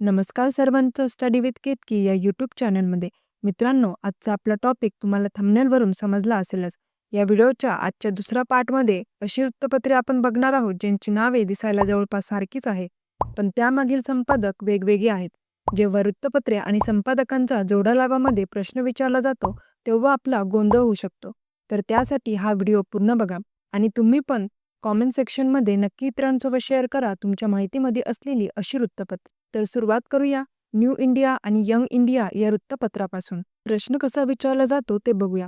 नमस्कार सर्वांचं study with Ketaki या यूट्यूब चॅनलमध्ये. मित्रांनो आजचा आपला टॉपिक तुम्हाला थंबनेलवरून समजला असेलच. या व्हिडिओच्या आजच्या दुसऱ्या पार्टमध्ये अशी वृत्तपत्रे आपण बघणार आहोत ज्यांची नावे दिसायला जवळपास सारखीच आहे. पण त्यामागील संपादक वेगवेगळे आहेत. जेव्हा वृत्तपत्रे आणि संपादकांचा जोडालाभामध्ये प्रश्न विचारला जातो तेव्हा आपला गोंधळ होऊ शकतो. तर त्यासाठी हा व्हिडिओ पूर्ण बघा. आणि तुम्ही पण कॉमेंट सेक्शनमध्ये नक्की इतरांसोबत शेअर करा तुमच्या माहितीमध्ये असलेली अशी वृत्तपत्रे. तर सुरुवात करूया न्यू इंडिया आणि यंग इंडिया या वृत्तपत्रापासून. प्रश्न कसा विचारला जातो ते बघूया.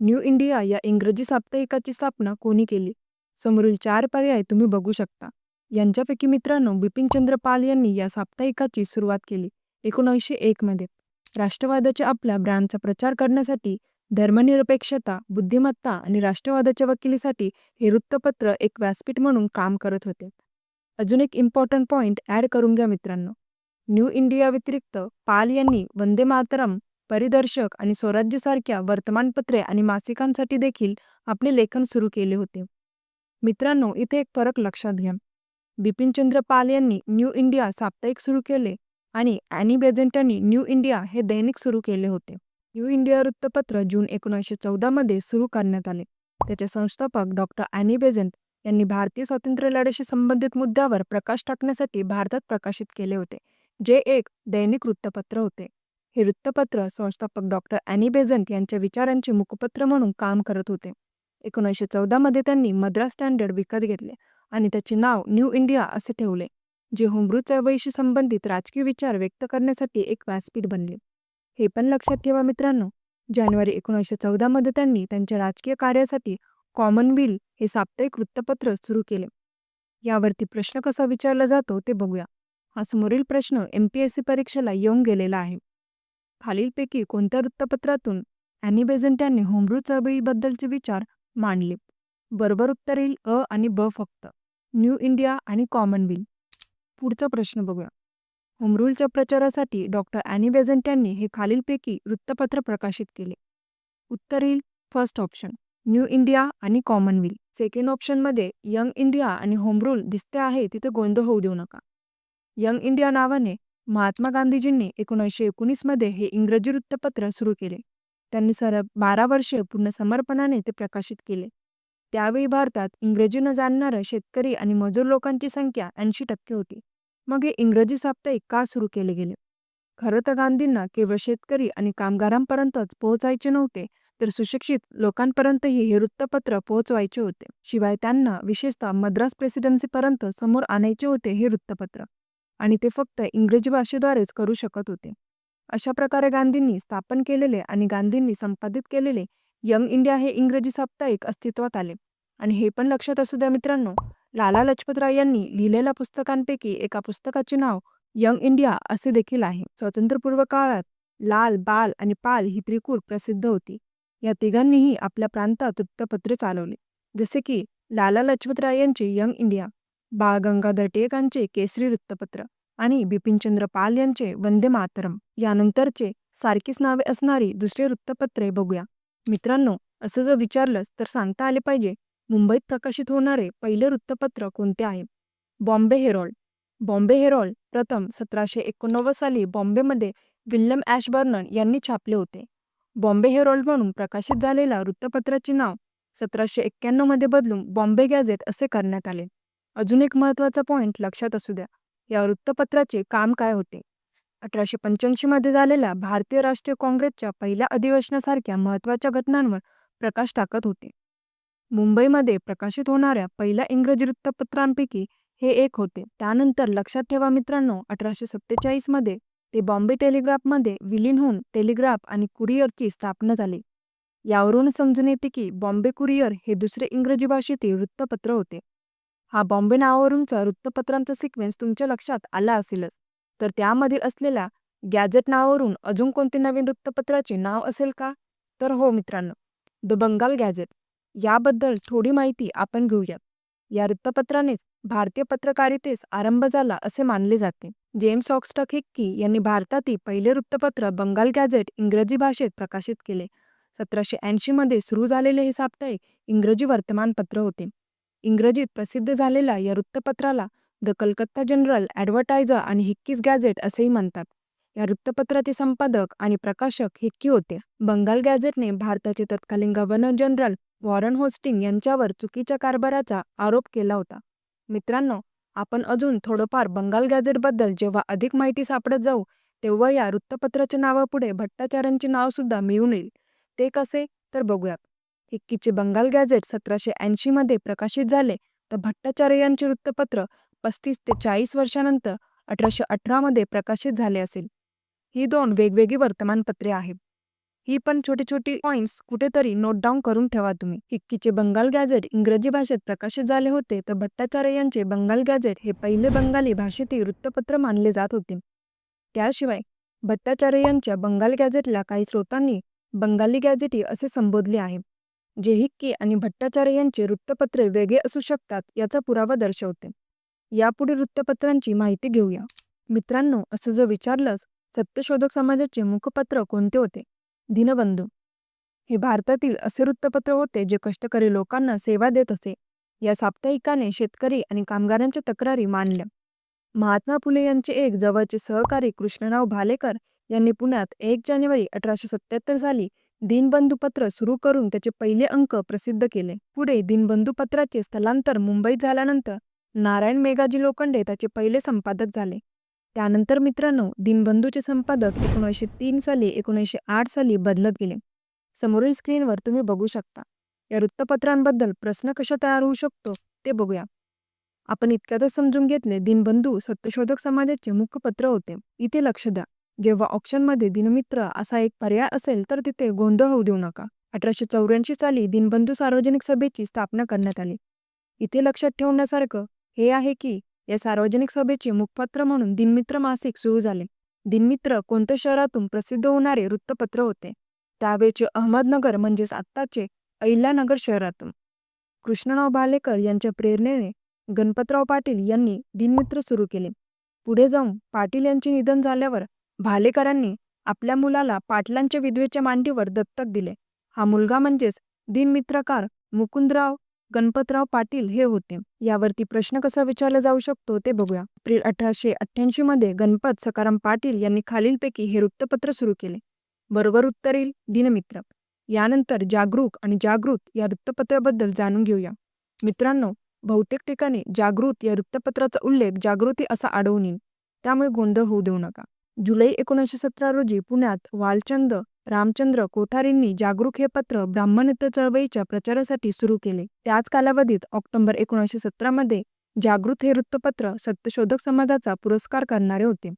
न्यू इंडिया या इंग्रजी साप्ताहिकाची स्थापना कोणी केली? समोरील चार पर्याय तुम्ही बघू शकता. यांच्यापैकी मित्रांनो बिपिनचंद्र पाल यांनी या साप्ताहिकाची सुरुवात केली एकोणीसशे एकमध्ये राष्ट्रवादाच्या आपल्या ब्रँडचा प्रचार करण्यासाठी धर्मनिरपेक्षता बुद्धिमत्ता आणि राष्ट्रवादाच्या वकिलीसाठी हे वृत्तपत्र एक व्यासपीठ म्हणून काम करत होते. अजून एक इम्पॉर्टंट पॉईंट ॲड करून घ्या मित्रांनो. न्यू इंडिया व्यतिरिक्त पाल यांनी वंदे मातरम परिदर्शक आणि स्वराज्यसारख्या वर्तमानपत्रे आणि मासिकांसाठी देखील आपले लेखन सुरू केले होते. मित्रांनो इथे एक फरक लक्षात घ्या. बिपिनचंद्र पाल यांनी न्यू इंडिया साप्ताहिक सुरू केले आणि ॲनी बेझेंटांनी न्यू इंडिया हे दैनिक सुरू केले होते. न्यू इंडिया वृत्तपत्र जून एकोणीसशे चौदामध्ये सुरू करण्यात आले. त्याचे संस्थापक डॉक्टर ॲनी बेझेंट यांनी भारतीय स्वातंत्र्यलढ्याशी संबंधित मुद्द्यावर प्रकाश टाकण्यासाठी भारतात प्रकाशित केले होते जे एक दैनिक वृत्तपत्र होते. हे वृत्तपत्र संस्थापक डॉक्टर अॅनी बेझंट यांच्या विचारांचे मुखपत्र म्हणून काम करत होते. एकोणीसशे चौदामध्ये त्यांनी मद्रास स्टँडर्ड विकत घेतले आणि त्याचे नाव न्यू इंडिया असे ठेवले जे होमरू चळवळीशी संबंधित राजकीय विचार व्यक्त करण्यासाठी एक व्यासपीठ बनले. हे पण लक्षात ठेवा मित्रांनो जानेवारी एकोणीसशे चौदामध्ये त्यांनी त्यांच्या राजकीय कार्यासाठी कॉमनविल हे साप्ताहिक वृत्तपत्र सुरू केले. यावरती प्रश्न कसा विचारला जातो ते बघूया. हा समोरील प्रश्न एम पी एस सी परीक्षेला येऊन गेलेला आहे. खालीलपैकी कोणत्या वृत्तपत्रातून ॲनी बेझंट यांनी होमरू चळवळीबद्दलचे विचार मांडले? बरोबर उत्तर येईल अ आणि ब फक्त. न्यू इंडिया आणि कॉमनविल पुढचा प्रश्न बघूया. होमरूलच्या प्रचारासाठी डॉक्टर ॲनी बेझंट यांनी हे खालीलपैकी वृत्तपत्र प्रकाशित केले. उत्तर येईल फर्स्ट ऑप्शन न्यू इंडिया आणि कॉमनविल सेकंड ऑप्शनमध्ये यंग इंडिया आणि होम रूल दिसते आहे तिथे गोंधळ होऊ देऊ नका. यंग इंडिया नावाने महात्मा गांधीजींनी एकोणीसशे एकोणीसमध्ये हे इंग्रजी वृत्तपत्र सुरू केले. त्यांनी सर बारा वर्षे पूर्ण समर्पणाने ते प्रकाशित केले. त्यावेळी भारतात इंग्रजी न जाणणारं शेतकरी आणि मजूर लोकांची संख्या ऐंशी टक्के होती. मग हे इंग्रजी साप्ताहिक का सुरू केले गेले? खरं तर गांधींना केवळ शेतकरी आणि कामगारांपर्यंतच पोहोचायचे नव्हते तर सुशिक्षित लोकांपर्यंतही हे वृत्तपत्र पोहोचवायचे होते. शिवाय त्यांना विशेषतः मद्रास प्रेसिडेन्सीपर्यंत समोर आणायचे होते हे वृत्तपत्र. आणि ते फक्त इंग्रजी भाषेद्वारेच करू शकत होते. अशा प्रकारे गांधींनी स्थापन केलेले आणि गांधींनी संपादित केलेले यंग इंडिया हे इंग्रजी साप्ताहिक अस्तित्वात आले. आणि हे पण लक्षात असू द्या मित्रांनो लाला लजपतराय यांनी लिहिलेल्या पुस्तकांपैकी एका पुस्तकाचे नाव यंग इंडिया असे देखील आहे. स्वातंत्र्यपूर्व काळात लाल बाल आणि पाल ही त्रिकूर प्रसिद्ध होती. या तिघांनीही आपल्या प्रांतात वृत्तपत्रे चालवले. जसे की लाला लजपतराय यांचे यंग इंडिया बाळ गंगाधर टिळकांचे केसरी वृत्तपत्र आणि बिपिनचंद्र पाल यांचे वंदे मातरम यानंतरचे सारखीच नावे असणारी दुसरे वृत्तपत्रे बघूया. मित्रांनो असं जर विचारलंच तर सांगता आले पाहिजे मुंबईत प्रकाशित होणारे पहिले वृत्तपत्र कोणते आहे? बॉम्बे हेरॉल्ड. बॉम्बे हेरॉल्ड प्रथम सतराशे एकोणनव्वद साली बॉम्बेमध्ये विल्यम ॲशबर्नन यांनी छापले होते. बॉम्बे हेरोल्ड म्हणून प्रकाशित झालेल्या वृत्तपत्राचे नाव सतराशे एक्क्याण्णवमध्ये बदलून बॉम्बे गॅझेट असे करण्यात आले. अजून एक महत्त्वाचा पॉईंट लक्षात असू द्या. या वृत्तपत्राचे काम काय होते? अठराशे पंच्याऐंशीमध्ये झालेल्या भारतीय राष्ट्रीय काँग्रेसच्या पहिल्या अधिवेशनासारख्या महत्त्वाच्या घटनांवर प्रकाश टाकत होते. मुंबईमध्ये प्रकाशित होणाऱ्या पहिल्या इंग्रजी वृत्तपत्रांपैकी हे एक होते. त्यानंतर लक्षात ठेवा मित्रांनो अठराशे सत्तेचाळीसमध्ये ते बॉम्बे टेलिग्राफमध्ये विलीन होऊन टेलिग्राफ आणि कुरिअरची स्थापना झाली. यावरून समजून येते की बॉम्बे कुरिअर हे दुसरे इंग्रजी भाषेतील वृत्तपत्र होते. हा बॉम्बे नावावरूनचा वृत्तपत्रांचा सिक्वेन्स तुमच्या लक्षात आला असेलच. तर त्यामधील असलेल्या गॅझेट नावावरून अजून कोणते नवीन वृत्तपत्राचे नाव असेल का? तर हो मित्रांनो द बंगाल गॅझेट. याबद्दल थोडी माहिती आपण घेऊयात. या वृत्तपत्रानेच भारतीय पत्रकारितेस आरंभ झाला असे मानले जाते. जेम्स ऑक्स्टक हिक्की यांनी भारतातील पहिले वृत्तपत्र बंगाल गॅझेट इंग्रजी भाषेत प्रकाशित केले. सतराशे ऐंशीमध्ये सुरू झालेले हे साप्ताहिक इंग्रजी वर्तमानपत्र होते. इंग्रजीत प्रसिद्ध झालेल्या या वृत्तपत्राला द कलकत्ता जनरल ॲडव्हर्टायझर आणि हिक्कीज गॅझेट असेही म्हणतात. या वृत्तपत्राचे संपादक आणि प्रकाशक हिक्की होते. बंगाल गॅझेटने भारताचे तत्कालीन गव्हर्नर जनरल वॉरन होस्टिंग यांच्यावर चुकीच्या कारभाराचा आरोप केला होता. मित्रांनो आपण अजून थोडंफार बंगाल गॅझेटबद्दल जेव्हा अधिक माहिती सापडत जाऊ तेव्हा या वृत्तपत्राच्या नावापुढे भट्टाचार्यांचे नावसुद्धा मिळून येईल. ते कसे? तर बघूयात. हिक्कीचे बंगाल गॅझेट सतराशे ऐंशीमध्ये प्रकाशित झाले तर भट्टाचार्य यांचे वृत्तपत्र पस्तीस ते चाळीस वर्षानंतर अठराशे अठरामध्ये प्रकाशित झाले असेल. ही दोन वेगवेगळी वर्तमानपत्रे आहेत. ही पण छोटी छोटी पॉइंट्स कुठेतरी नोट डाऊन करून ठेवा तुम्ही. हिक्कीचे बंगाल गॅझेट इंग्रजी भाषेत प्रकाशित झाले होते तर भट्टाचार्य यांचे बंगाल गॅझेट हे पहिले बंगाली भाषेतील वृत्तपत्र मानले जात होते. त्याशिवाय भट्टाचार्य यांच्या बंगाल गॅझेटला काही स्रोतांनी बंगाली गॅझेटी असे संबोधले आहे जे हिक्की आणि भट्टाचार्य यांचे वृत्तपत्रे वेगळे असू शकतात याचा पुरावा दर्शवते. यापुढे वृत्तपत्रांची माहिती घेऊया. मित्रांनो असं जर विचारलंच सत्यशोधक समाजाचे मुखपत्र कोणते होते? दिनबंधू. हे भारतातील असे वृत्तपत्र होते जे कष्टकरी लोकांना सेवा देत असे. या साप्ताहिकाने शेतकरी आणि कामगारांच्या तक्रारी मानल्या महात्मा फुले यांचे एक जवळचे सहकारी कृष्णराव भालेकर यांनी पुण्यात एक जानेवारी अठराशे सत्याहत्तर साली दिनबंधू पत्र सुरू करून त्याचे पहिले अंक प्रसिद्ध केले. पुढे दिनबंधू पत्राचे स्थलांतर मुंबईत झाल्यानंतर नारायण मेघाजी लोखंडे त्याचे पहिले संपादक झाले. त्यानंतर मित्रांनो दिनबंधूचे संपादक एकोणीसशे तीन साली एकोणीसशे आठ साली बदलत गेले. समोरील स्क्रीनवर तुम्ही बघू शकता. या वृत्तपत्रांबद्दल प्रश्न कशा तयार होऊ शकतो ते बघूया. आपण इतक्यातच समजून घेतले दिनबंधू सत्यशोधक समाजाचे मुखपत्र होते. इथे लक्ष द्या. जेव्हा ऑप्शनमध्ये दिनमित्र असा एक पर्याय असेल तर तिथे गोंधळ होऊ देऊ नका. अठराशे चौऱ्याऐंशी साली दिनबंधू सार्वजनिक सभेची स्थापना करण्यात आली. इथे लक्षात ठेवण्यासारखं हे आहे की या सार्वजनिक सभेचे मुखपत्र म्हणून दिनमित्र मासिक सुरू झाले. दिनमित्र कोणत्या शहरातून प्रसिद्ध होणारे वृत्तपत्र होते? त्यावेळचे अहमदनगर म्हणजेच आत्ताचे अहिल्यानगर शहरातून. कृष्णराव भालेकर यांच्या प्रेरणेने गणपतराव पाटील यांनी दिनमित्र सुरू केले. पुढे जाऊन पाटील यांचे निधन झाल्यावर भालेकरांनी आपल्या मुलाला पाटलांच्या विधवेच्या मांडीवर दत्तक दिले. हा मुलगा म्हणजेच दिनमित्रकार मुकुंदराव गणपतराव पाटील हे होते. यावरती प्रश्न कसा विचारला जाऊ शकतो ते बघूया. एप्रिल अठराशे अठ्ठ्याऐंशी मध्ये गणपत सकाराम पाटील यांनी खालीलपैकी हे वृत्तपत्र सुरू केले. बरोबर उत्तर येईल दिनमित्र. यानंतर जागरूक आणि जागृत या वृत्तपत्राबद्दल जाणून घेऊया. मित्रांनो बहुतेक ठिकाणी जागृत या वृत्तपत्राचा उल्लेख जागृती असा आढळून येईल. त्यामुळे गोंधळ होऊ देऊ नका. जुलै एकोणीसशे सतरा रोजी पुण्यात वालचंद रामचंद्र कोठारींनी जागरूक हे पत्र ब्राह्मणेतर चळवळीच्या प्रचारासाठी सुरू केले. त्याच कालावधीत ऑक्टोबर एकोणीसशे सतरामध्ये जागृत हे वृत्तपत्र सत्यशोधक समाजाचा पुरस्कार करणारे होते.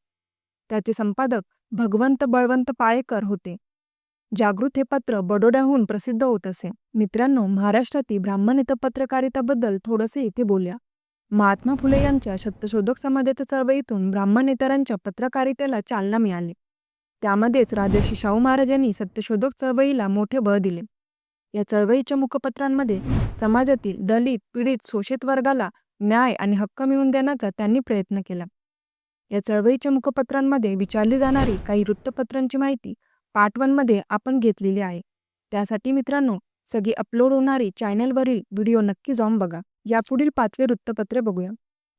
त्याचे संपादक भगवंत बळवंत पाळेकर होते. जागृत हे पत्र बडोड्याहून प्रसिद्ध होत असे. मित्रांनो महाराष्ट्रातील ब्राह्मणित पत्रकारिताबद्दल थोडंसे इथे बोलूया. महात्मा फुले यांच्या सत्यशोधक समाजाच्या चळवळीतून ब्राह्मणेतरांच्या पत्रकारितेला चालना मिळाली. त्यामध्येच राजर्षी शाहू महाराज यांनी सत्यशोधक चळवळीला मोठे बळ दिले. या चळवळीच्या मुखपत्रांमध्ये समाजातील दलित पीडित शोषित वर्गाला न्याय आणि हक्क मिळवून देण्याचा त्यांनी प्रयत्न केला. या चळवळीच्या मुखपत्रांमध्ये विचारली जाणारी काही वृत्तपत्रांची माहिती पार्ट वनमध्ये आपण घेतलेली आहे. त्यासाठी मित्रांनो सगळी अपलोड होणारी चॅनलवरील व्हिडिओ नक्की जाऊन बघा. यापुढील पाचवे वृत्तपत्रे बघूया.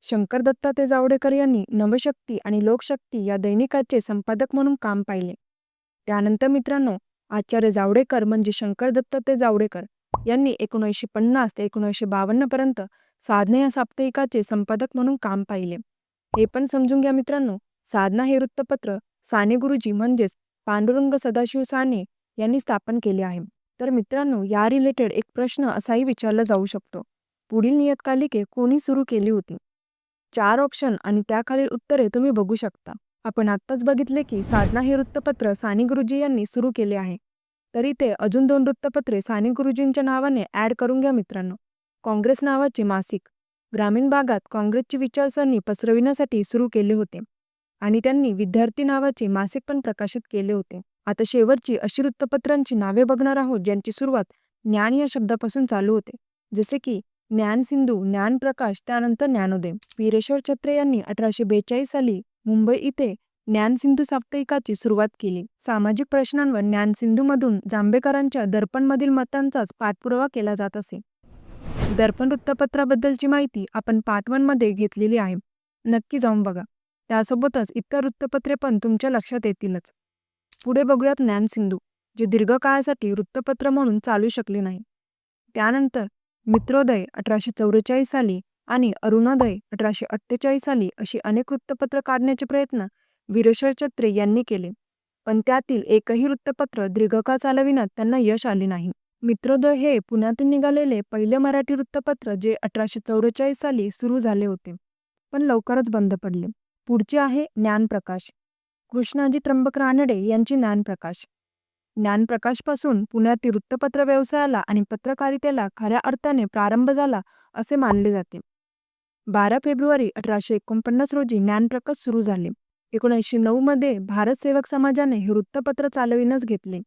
शंकर दत्ताते जावडेकर यांनी नवशक्ती आणि लोकशक्ती या दैनिकाचे संपादक म्हणून काम पाहिले. त्यानंतर मित्रांनो आचार्य जावडेकर म्हणजे शंकर दत्ताते जावडेकर यांनी एकोणीसशे पन्नास ते एकोणीसशे बावन्न पर्यंत साधना या साप्ताहिकाचे संपादक म्हणून काम पाहिले. हे पण समजून घ्या मित्रांनो साधना हे वृत्तपत्र साने गुरुजी म्हणजेच पांडुरंग सदाशिव साने यांनी स्थापन केले आहे. तर मित्रांनो या रिलेटेड एक प्रश्न असाही विचारला जाऊ शकतो. पुढील नियतकालिके कोणी सुरू केली होती? चार ऑप्शन आणि त्याखालील उत्तरे तुम्ही बघू शकता. आपण आत्ताच बघितले की साधना हे वृत्तपत्र साने गुरुजी यांनी सुरू केले आहे. तरी ते अजून दोन वृत्तपत्रे साने गुरुजींच्या नावाने ॲड करून घ्या मित्रांनो. काँग्रेस नावाचे मासिक. ग्रामीण भागात काँग्रेसची विचारसरणी पसरविण्यासाठी सुरू केले होते. आणि त्यांनी विद्यार्थी नावाचे मासिक पण प्रकाशित केले होते. आता शेवटची अशी वृत्तपत्रांची नावे बघणार आहोत ज्यांची सुरुवात ज्ञान या शब्दापासून चालू होते. जसे की ज्ञानसिंधू ज्ञानप्रकाश त्यानंतर ज्ञानोदय. वीरेश्वर छत्रे यांनी अठराशे बेचाळीस साली मुंबई इथे ज्ञानसिंधू साप्ताहिकाची सुरुवात केली. सामाजिक प्रश्नांवर ज्ञानसिंधूमधून जांभेकरांच्या दर्पणमधील मतांचाच पाठपुरावा केला जात असे. दर्पण वृत्तपत्राबद्दलची माहिती आपण पाठवनमध्ये घेतलेली आहे. नक्की जाऊन बघा. त्यासोबतच इतर वृत्तपत्रे पण तुमच्या लक्षात येतीलच. पुढे बघूयात ज्ञानसिंधू जे दीर्घकाळासाठी वृत्तपत्र म्हणून चालू शकले नाही. त्यानंतर मित्रोदय अठराशे चौवेचाळीस साली आणि अरुणोदय अठराशे अठ्ठेचाळीस साली अशी अनेक वृत्तपत्र काढण्याचे प्रयत्न वीरेश्वर छत्रे यांनी केले. पण त्यातील एकही वृत्तपत्र दीर्घकाळ चालविण्यात त्यांना यश आले नाही. मित्रोदय हे पुण्यातून निघालेले पहिले मराठी वृत्तपत्र जे अठराशे चौवेचाळीस साली सुरू झाले होते. पण लवकरच बंद पडले. पुढचे आहे ज्ञानप्रकाश. कृष्णाजी त्र्यंबक रानडे यांची ज्ञानप्रकाश. ज्ञानप्रकाशपासून पुण्यातील वृत्तपत्र व्यवसायाला आणि पत्रकारितेला खऱ्या अर्थाने प्रारंभ झाला असे मानले जाते. बारा फेब्रुवारी अठराशे एकोणपन्नास रोजी ज्ञानप्रकाश सुरू झाले. एकोणीसशे नऊमध्ये भारत सेवक समाजाने हे वृत्तपत्र चालविण्यास घेतले.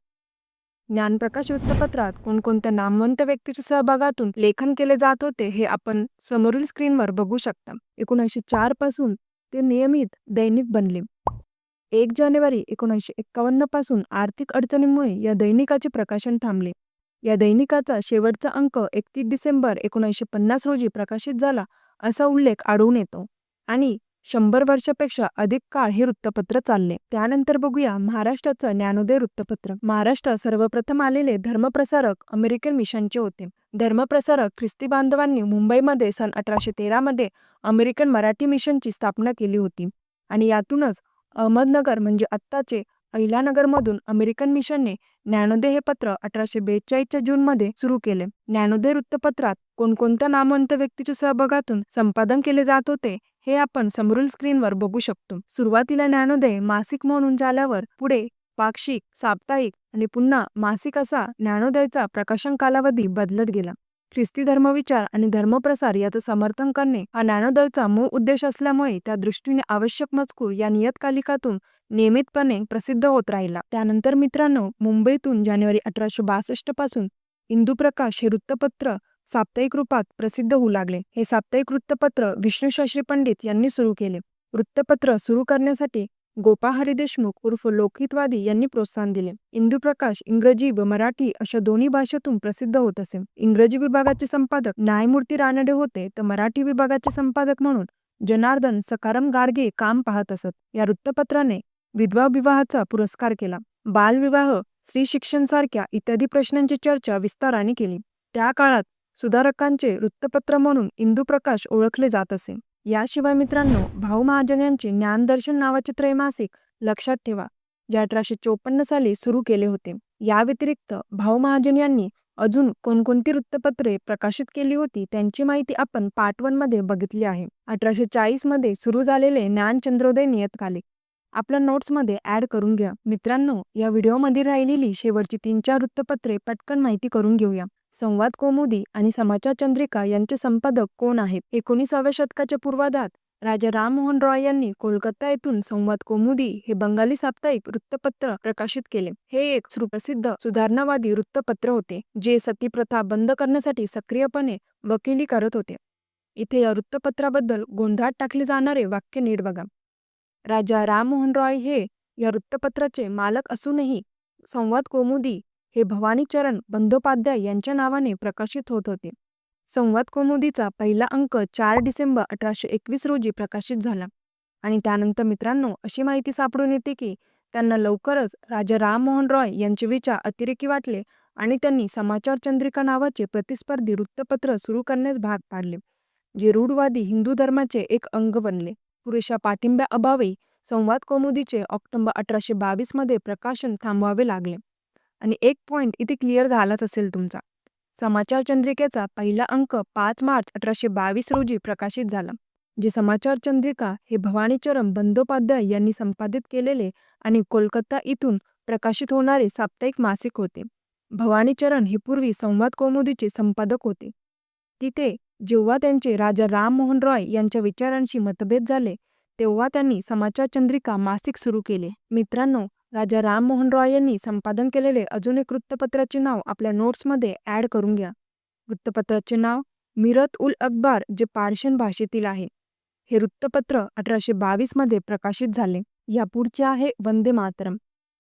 ज्ञानप्रकाश वृत्तपत्रात कोणकोणत्या नामवंत व्यक्तीच्या सहभागातून लेखन केले जात होते हे आपण समोरील स्क्रीनवर बघू शकता. एकोणीसशे चारपासून ते नियमित दैनिक बनले. एक जानेवारी एकोणीसशे एक्कावन्नपासून आर्थिक अडचणींमुळे या दैनिकाचे प्रकाशन थांबले. या दैनिकाचा शेवटचा अंक एकतीस डिसेंबर एकोणीसशे पन्नास रोजी प्रकाशित झाला असा उल्लेख आढळून येतो आणि शंभर वर्षापेक्षा अधिक काळ हे वृत्तपत्र चालले. त्यानंतर बघूया महाराष्ट्राचं ज्ञानोदय वृत्तपत्र. महाराष्ट्रात सर्वप्रथम आलेले धर्मप्रसारक अमेरिकन मिशनचे होते. धर्मप्रसारक ख्रिस्ती बांधवांनी मुंबईमध्ये सन अठराशे तेरामध्ये अमेरिकन मराठी मिशनची स्थापना केली होती आणि यातूनच अहमदनगर म्हणजे आत्ताचे अहिलानगरमधून अमेरिकन मिशनने ज्ञानोदय हे पत्र अठराशे बेचाळीसच्या जूनमध्ये सुरू केले. ज्ञानोदय वृत्तपत्रात कोणकोणत्या नामवंत व्यक्तीच्या सहभागातून संपादन केले जात होते हे आपण समोरील स्क्रीनवर बघू शकतो. सुरुवातीला ज्ञानोदय मासिक म्हणून झाल्यावर पुढे पाक्षिक साप्ताहिक आणि पुन्हा मासिक असा ज्ञानोदयचा प्रकाशन कालावधी बदलत गेला. ख्रिस्ती धर्मविचार आणि धर्मप्रसार याचं समर्थन करणे हा ज्ञानोदयचा मूळ उद्देश असल्यामुळे त्या दृष्टीने आवश्यक मजकूर या नियतकालिकातून नियमितपणे प्रसिद्ध होत राहिला. त्यानंतर मित्रांनो मुंबईतून जानेवारी अठराशे बासष्टपासून इंदुप्रकाश हे वृत्तपत्र साप्ताहिक रूपात प्रसिद्ध होऊ लागले. हे साप्ताहिक वृत्तपत्र विष्णूशास्त्री पंडित यांनी सुरू केले. वृत्तपत्र सुरू करण्यासाठी गोपाहरी देशमुख उर्फ लोकहितवादी यांनी प्रोत्साहन दिले. इंदुप्रकाश इंग्रजी व मराठी अशा दोन्ही भाषेतून प्रसिद्ध होत असे. इंग्रजी विभागाचे संपादक न्यायमूर्ती रानडे होते तर मराठी विभागाचे संपादक म्हणून जनार्दन सकारम गाडगे काम पाहत असत. या वृत्तपत्राने विधवा विवाहाचा पुरस्कार केला. बालविवाह स्त्री शिक्षण सारख्या इत्यादी प्रश्नांची चर्चा विस्ताराने केली. त्या काळात सुधारकांचे वृत्तपत्र म्हणून इंदुप्रकाश ओळखले जात असे. याशिवाय मित्रांनो भाऊ महाजन यांचे ज्ञानदर्शन नावाचे त्रैमासिक लक्षात ठेवा जे अठराशे चोपन्न साली सुरू केले होते. या व्यतिरिक्त भाऊ महाजन यांनी अजून कोणकोणती वृत्तपत्रे प्रकाशित केली होती त्यांची माहिती आपण पार्टमध्ये बघितली आहे. अठराशे चाळीसमध्ये सुरू झालेले ज्ञानचंद्रोदय नियतकालिक. आपल्या नोट्समध्ये ऍड करून घ्या. मित्रांनो या व्हिडिओमध्ये राहिलेली शेवटची तीन चार वृत्तपत्रे पटकन माहिती करून घेऊया. संवाद कोमुदी आणि समाचार चंद्रिका यांचे संपादक कोण आहेत? एकोणीसाव्या शतकाच्या पूर्वाधात राजा राममोहन रॉय यांनी कोलकाता येथून संवाद कोमुदी हे बंगाली साप्ताहिक वृत्तपत्र प्रकाशित केले. हे एक सुप्रसिद्ध सुधारणावादी वृत्तपत्र होते जे सतीप्रथा बंद करण्यासाठी सक्रियपणे वकिली करत होते. इथे या वृत्तपत्राबद्दल गोंधळात टाकले जाणारे वाक्य नीट बघा. राजा राममोहन रॉय हे या वृत्तपत्राचे मालक असूनही संवाद कोमुदी हे भवानीचरण बंदोपाध्याय यांच्या नावाने प्रकाशित होत होते. संवाद कौमुदीचा पहिला अंक चार डिसेंबर अठराशे एकवीस रोजी प्रकाशित झाला. आणि त्यानंतर मित्रांनो अशी माहिती सापडून येते की त्यांना लवकरच राजा राममोहन रॉय यांचे विचार अतिरेकी वाटले आणि त्यांनी समाचार चंद्रिका नावाचे प्रतिस्पर्धी वृत्तपत्र सुरू करण्यास भाग पाडले जे रूढवादी हिंदू धर्माचे एक अंग बनले. पुरेशा पाठिंब्याअभावी संवाद कौमुदीचे ऑक्टोबर अठराशे बावीसमध्ये प्रकाशन थांबवावे लागले. आणि एक पॉईंट इथे क्लिअर झालाच असेल तुमचा. समाचार चंद्रिकेचा पहिला अंक पाच मार्च अठराशे बावीस रोजी प्रकाशित झाला जे समाचार चंद्रिका हे भवानीचरण बंदोपाध्याय यांनी संपादित केलेले आणि कोलकाता इथून प्रकाशित होणारे साप्ताहिक मासिक होते. भवानीचरण हे पूर्वी संवाद कौमुदीचे संपादक होते. तिथे जेव्हा त्यांचे राजा राममोहन रॉय यांच्या विचारांशी मतभेद झाले तेव्हा त्यांनी समाचार चंद्रिका मासिक सुरू केले. मित्रांनो राजा राममोहन रॉय यांनी संपादन केलेले अजून एक वृत्तपत्राचे नाव आपल्या नोट्समध्ये ऍड करून घ्या. वृत्तपत्राचे नाव मिरत उल अकबार जे पार्शियन भाषेतील आहे. हे वृत्तपत्र अठराशे बावीसमध्ये प्रकाशित झाले. या पुढचे आहे वंदे मातरम.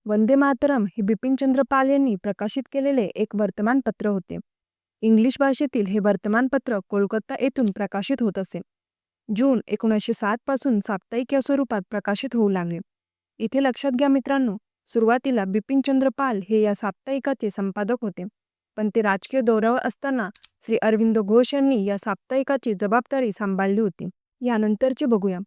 वंदे मातरम हे बिपिनचंद्र पाल यांनी प्रकाशित केलेले एक वर्तमानपत्र होते. इंग्लिश भाषेतील हे वर्तमानपत्र कोलकाता येथून प्रकाशित होत असे. जून एकोणीसशे सात पासून साप्ताहिक या स्वरूपात प्रकाशित होऊ लागले. इथे लक्षात घ्या मित्रांनो सुरुवातीला बिपिनचंद्र पाल हे या साप्ताहिकाचे संपादक होते. पण ते राजकीय दौऱ्यावर असताना श्री अरविंद घोष यांनी या साप्ताहिकाची जबाबदारी सांभाळली होती. यानंतरचे बघूया.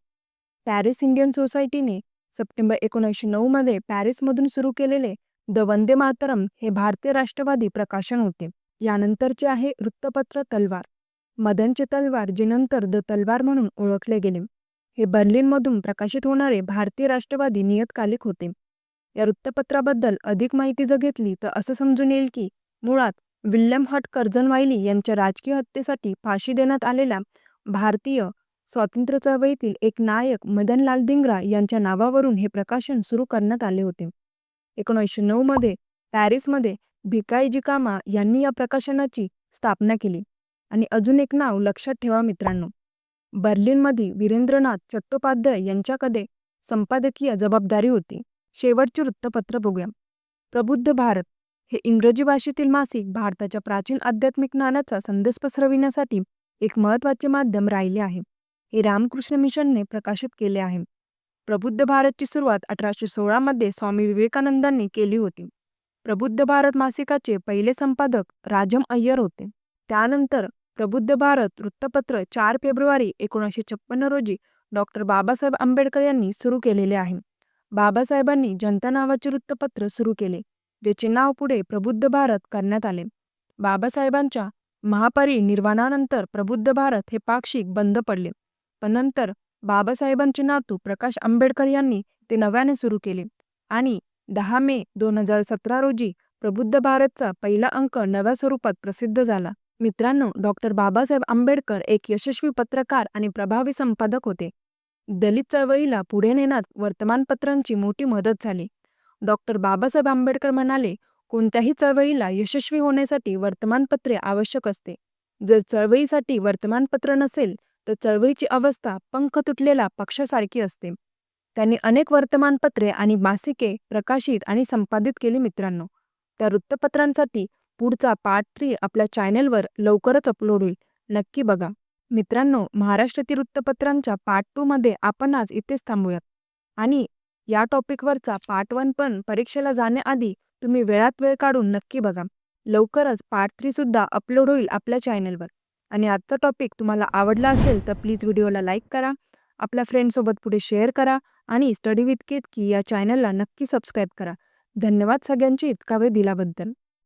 पॅरिस इंडियन सोसायटीने सप्टेंबर एकोणीसशे नऊमध्ये पॅरिसमधून सुरू केलेले द वंदे मातरम हे भारतीय राष्ट्रवादी प्रकाशन होते. यानंतरचे आहे वृत्तपत्र तलवार. मदनचे तलवार जे नंतर द तलवार म्हणून ओळखले गेले. हे बर्लिनमधून प्रकाशित होणारे भारतीय राष्ट्रवादी नियतकालिक होते. या वृत्तपत्राबद्दल अधिक माहिती जर घेतली तर असं समजून येईल की मुळात विल्यम हट कर्झनवाइली यांच्या राजकीय हत्येसाठी फाशी देण्यात आलेल्या भारतीय स्वातंत्र्य चळवळीतील एक नायक मदनलाल दिंगरा यांच्या नावावरून हे प्रकाशन सुरू करण्यात आले होते. एकोणीसशे नऊमध्ये पॅरिसमध्ये भिकाईजी कामा यांनी या प्रकाशनाची स्थापना केली. आणि अजून एक नाव लक्षात ठेवा मित्रांनो. बर्लिनमध्ये वीरेंद्रनाथ चट्टोपाध्याय यांच्याकडे संपादकीय जबाबदारी होती. शेवटचे वृत्तपत्र बघूया. प्रबुद्ध भारत. हे इंग्रजी भाषेतील मासिक भारताच्या प्राचीन आध्यात्मिक ज्ञानाचा संदेश पसरविण्यासाठी एक महत्त्वाचे माध्यम राहिले आहे. हे रामकृष्ण मिशनने प्रकाशित केले आहे. प्रबुद्ध भारतची सुरुवात अठराशे सोळामध्ये स्वामी विवेकानंदांनी केली होती. प्रबुद्ध भारत मासिकाचे पहिले संपादक राजम अय्यर होते. त्यानंतर प्रबुद्ध भारत वृत्तपत्र चार फेब्रुवारी एकोणीसशे छप्पन्न रोजी डॉक्टर बाबासाहेब आंबेडकर यांनी सुरू केलेले आहे. बाबासाहेबांनी जनता नावाचे वृत्तपत्र सुरू केले ज्याचे नाव पुढे प्रबुद्ध भारत करण्यात आले. बाबासाहेबांच्या महापरिनिर्वाणानंतर प्रबुद्ध भारत हे पाक्षिक बंद पडले पण नंतर बाबासाहेबांचे नातू प्रकाश आंबेडकर यांनी ते नव्याने सुरू केले आणि दहा मे दोन हजार सतरा रोजी प्रबुद्ध भारतचा पहिला अंक नव्या स्वरूपात प्रसिद्ध झाला. मित्रांनो डॉक्टर बाबासाहेब आंबेडकर एक यशस्वी पत्रकार आणि प्रभावी संपादक होते. दलित चळवळीला पुढे नेण्यात वर्तमानपत्रांची मोठी मदत झाली. डॉक्टर बाबासाहेब आंबेडकर म्हणाले कोणत्याही चळवळीला यशस्वी होण्यासाठी वर्तमानपत्रे आवश्यक असते. जर चळवळीसाठी वर्तमानपत्र नसेल तर चळवळीची अवस्था पंख तुटलेला पक्षासारखी असते. त्यांनी अनेक वर्तमानपत्रे आणि मासिके प्रकाशित आणि संपादित केली मित्रांनो. त्या वृत्तपत्रांसाठी पुढचा पार्ट थ्री आपल्या चॅनेलवर लवकरच अपलोड होईल. नक्की बघा. मित्रांनो महाराष्ट्रातील वृत्तपत्रांच्या पार्ट टूमध्ये आपण आज इथेच थांबूयात. आणि या टॉपिकवरचा पार्ट वन पण परीक्षेला जाण्याआधी तुम्ही वेळात वेळ काढून नक्की बघा. लवकरच पार्ट थ्रीसुद्धा अपलोड होईल आपल्या चॅनलवर आणि आजचा टॉपिक तुम्हाला आवडला असेल तर प्लीज व्हिडिओला लाईक करा. आपल्या फ्रेंडसोबत पुढे शेअर करा. आणि स्टडी विथ केतकी या चॅनलला नक्की सबस्क्राईब करा. धन्यवाद सगळ्यांची इतका वेळ दिल्याबद्दल.